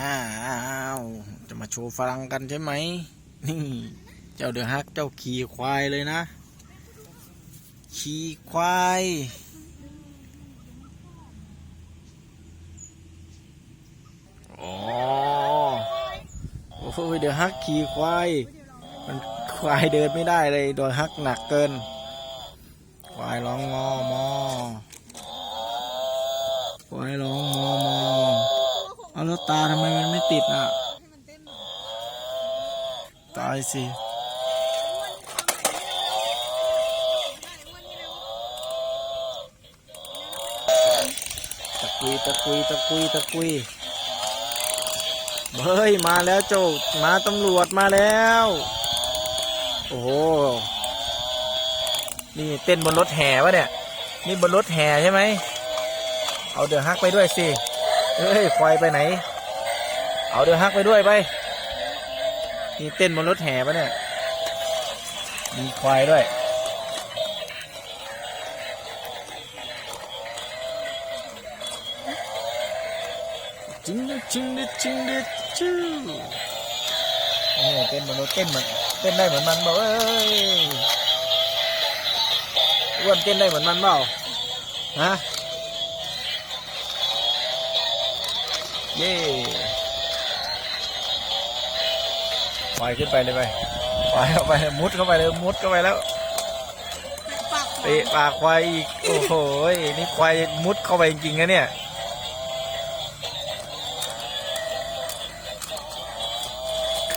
อ้าวจะมาโชว์ฝรั่งกันใช่ไหมนี่ เจ้าเดือฮักเจ้าขี่ควายเลยนะ ขี่ควายโอ้ยเดือฮักขี่ควาย มันควายเดินไม่ได้เลยโดนฮักหนักเกิน ควายร้องมอมอควายร้องมอมอเอาแล้ว ตาทำไมมันไม่ติดอะ ตายสิ ตะกุยตะกุยตะกุยตะกุยเฮ้ย มาแล้วเจ้ามาตำรวจมาแล้ว โอ้โห นี่เต้นบนรถแห่วะเนี่ย นี่บนรถแห่ใช่ไหม เอาเดือฮักไปด้วยสิ เฮ้ยควายไปไหน เอาเดือฮักไปด้วยไปนี่เต้นบนรถแห่ปะเนี่ยมีควายด้วยจิงดิจิงดิจิงดิจู้นี่เต้นบนรถเต้นเหมือนเต้นได้เหมือนมันเปล่าเอ้ยอ้วนเต้นได้เหมือนมันเปล่าฮะเย่ ปล่อยขึ้นไปเลยไปปล่อยเข้าไปมุดเข้าไปเลยมุดเข้าไปแล้วปากเตะปากควายอีกโอ้โหนี่ควายมุดเข้าไปจริงๆนะเนี่ย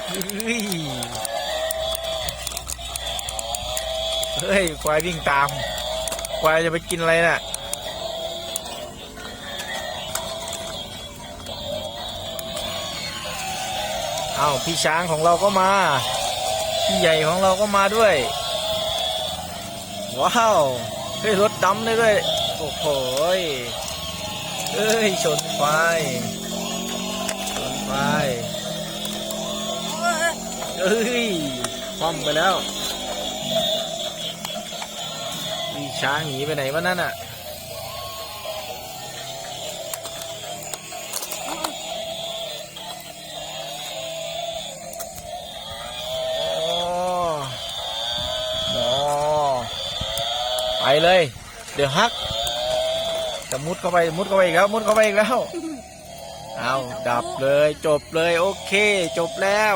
เฮ้ยเฮ้ยควายวิ่งตามควายจะไปกินอะไรน่ะ เอาวพี่ช้างของเราก็มา พี่ใหญ่ของเราก็มาด้วย ว้าวเฮ้ยรถดำเลยด้วย โอ้โหยเอ้ยชนควายชนควายเอ้ยคว่ำไปแล้วมีช้างหนีไปไหนวะนั่นอะ ไปเลย เดี๋ยวฮักจะมุดเข้าไปมุดเข้าไปอีกแล้วมุดเข้าไปอีกแล้วเอาดับเลยจบเลยโอเค จบแล้ว